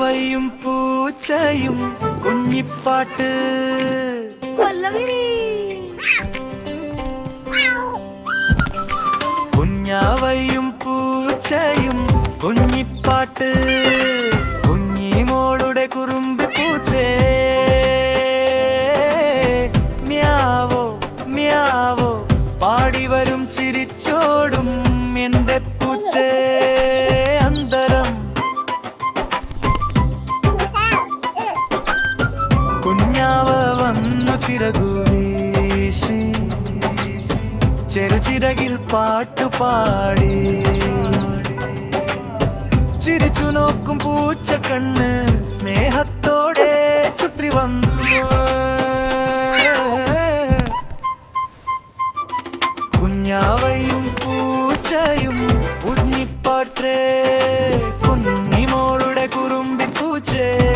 കുഞ്ഞാവയും പൂച്ചയും കുഞ്ഞിപ്പാട്ട്. കുഞ്ഞാവയും പൂച്ചയും കുഞ്ഞിപ്പാട്ട്. കുഞ്ഞിമോളുടെ കുറുമ്പ് പൂച്ചേ. മ്യാവോ മ്യാവോ പാടി വരും ചിരിച്ചോടും എന്റെ പൂച്ചേ. ചെറുചിറകിൽ പാട്ടുപാടി. ചിരിച്ചു നോക്കും പൂച്ച കണ്ണ് സ്നേഹത്തോടെ ചുറ്റി വന്നു. കുഞ്ഞാവയും പൂച്ചയും ഉണ്ണിപ്പാട്ടേ കുഞ്ഞിമോളുടെ കുറുമ്പി പൂച്ചേ.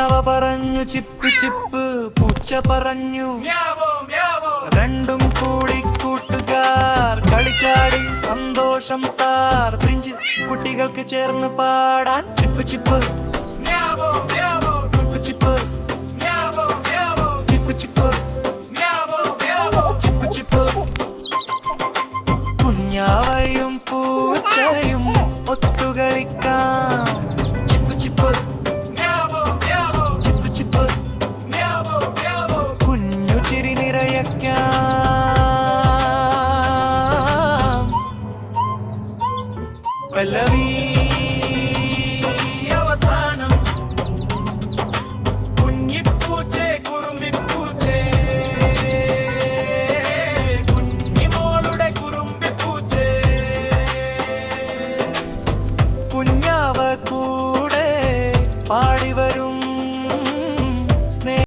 കുഞ്ഞവ പറഞ്ഞു ചിപ്പ് ചിപ്പ് പൂച്ച പറഞ്ഞു. രണ്ടും കൂടി കൂട്ടുകാർ കളിച്ചാടി സന്തോഷം താർ. പിഞ്ചു കുട്ടികൾക്ക് ചേർന്ന് പാടാൻ ചിപ്പ് ചിപ്പ്. നിറയക്കാം പല്ലവി അവസാനം. കുഞ്ഞിപ്പൂച്ചേ കുറുമ്പിപ്പൂച്ചേ. കുഞ്ഞിമോളുടെ കുറുമ്പിപ്പൂച്ചേ. കുഞ്ഞാവ കൂടെ പാടി